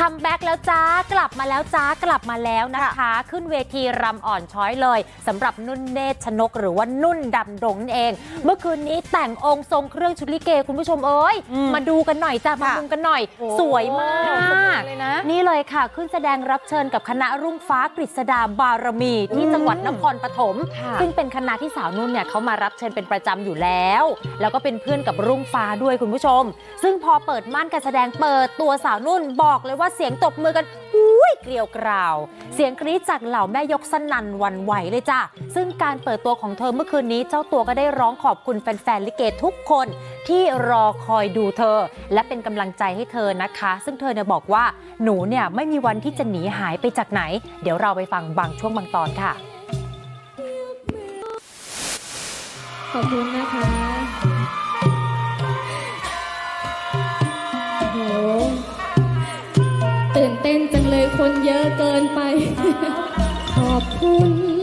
คัมแบ็กแล้วจ้ากลับมาแล้วจ้ากลับมาแล้วนะคะ ขึ้นเวทีรำอ่อนช้อยเลยสำหรับนุ่นเนตรชนกหรือว่านุ่นดำดงนั่นเอง เมื่อคืนนี้แต่งองค์ทรงเครื่องชุดลิเกคุณผู้ชมเอ้ยอืมมาดูกันหน่อยจ้ามาค่ะมุงกันหน่อยโอ้สวยมากเลยนะนี่เลยค่ะ ขึ้นแสดงรับเชิญกับคณะรุ่งฟ้ากฤษดาบารมี ที่จังหวัดนครปฐมค่ะซึ่งเป็นคณะที่สาวนุ่นเนี่ยเขามารับเชิญเป็นประจำอยู่แล้ว แล้วก็เป็นเพื่อนกับรุ่งฟ้าด้วยคุณผู้ชม ซึ่งพอเปิดม่านการแสดงเปิดตัวสาวนุ่นบอกเลยว่าเสียงตบมือกันอุ้ยเกลียวกราว เสียงกรี๊ดจากเหล่าแม่ยกสนั่นวันไหวเลยจ้ะซึ่งการเปิดตัวของเธอเมื่อคืนนี้เจ้าตัวก็ได้ร้องขอบคุณแฟนๆลิเกทุกคนที่รอคอยดูเธอ และเป็นกำลังใจให้เธอนะคะ ซึ่งเธอเนี่ยบอกว่าหนูเนี่ยไม่มีวันที่จะหนีหายไปจากไหน เดี๋ยวเราไปฟังบางช่วงบางตอนค่ะ ขอบคุณนะคะ อ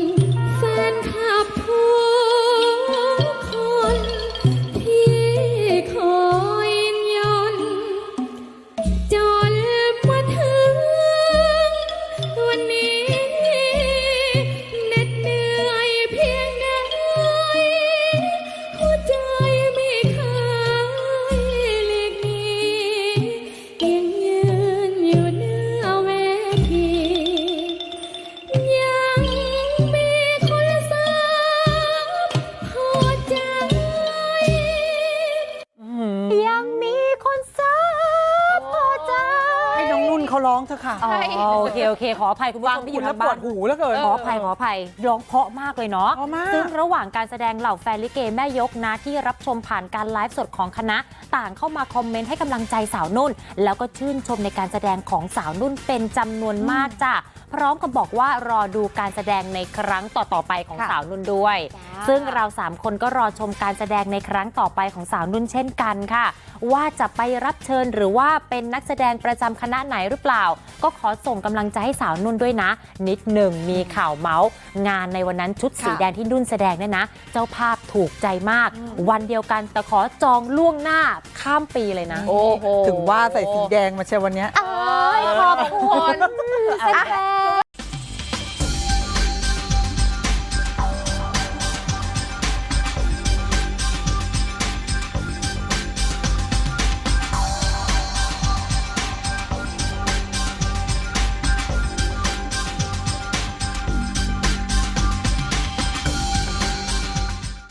เขาร้องเถอะค่ะอ๋อโอเคโอเค ขออภัยคุณผู้ฟัชงมที่อคุณยู่แล้ทาวงปบ้าวนดหูแล้วเกิน ขออภัยขออภัยร้องเพราะมากเลยเนาะเพราะมาก ซึ่งระหว่างการแสดงเหล่าแฟนลิเกแม่ยกนะที่รับชมผ่านการไลฟ์สดของคณะ ต่างเข้ามาคอมเมนต์ให้กำลังใจสาวนุ่น แล้วก็ชื่นชมในการแสดงของสาวนุ่นเป็นจำนวนมากจ้ะพร้อมกับบอกว่ารอดูการแสดงในครั้งต่อๆไปของค่ะสาวนุ่นด้วยจ้าซึ่งเราสามคนก็รอชมการแสดงในครั้งต่อไปของสาวนุ่นเช่นกันค่ะ ว่าจะไปรับเชิญหรือว่าเป็นนักแสดงประจำคณะไหนหรือเปล่า ก็ขอส่งกำลังใจให้สาวนุ่นด้วยนะ นิดหนึ่งมีข่าวเมาส์งานในวันนั้นชุดสีค่ะแดงที่นุ่นแสดงเนี่ยนะ เจ้าภาพถูกใจมาก วันเดียวกันแต่ขอจองล่วงหน้าข้ามปีเลยนะ โอ้โห ถึงว่าใส่สีแดงมาเชียววันเนี้ยเอ้ยขอบคุณแฟ